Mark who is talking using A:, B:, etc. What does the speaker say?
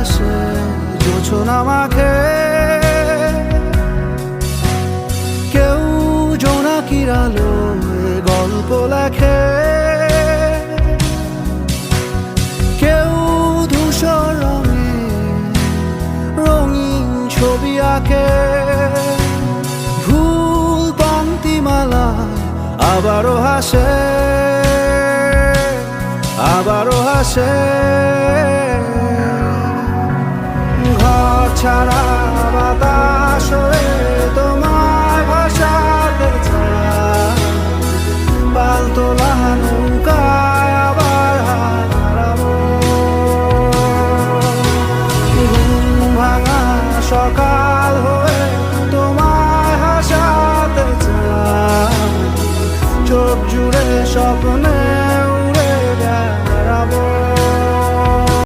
A: আকাশে জোছনা মাখে কেউ জোনাকির আলোয় গল্প লেখে। কেউ ধূসর রঙে রঙিন ছবি আঁকে। ভুল পঙ্ক্তিমালায় আবারও হাসে আবারও হাসে। ছাড়া বাতাস তোমার ভাষাতে পাল তোলা নৌকায় আবার হারাবো। ভাঙা সকাল হয়ে তোমার হাসাতে চোখ জুড়ে স্বপ্নে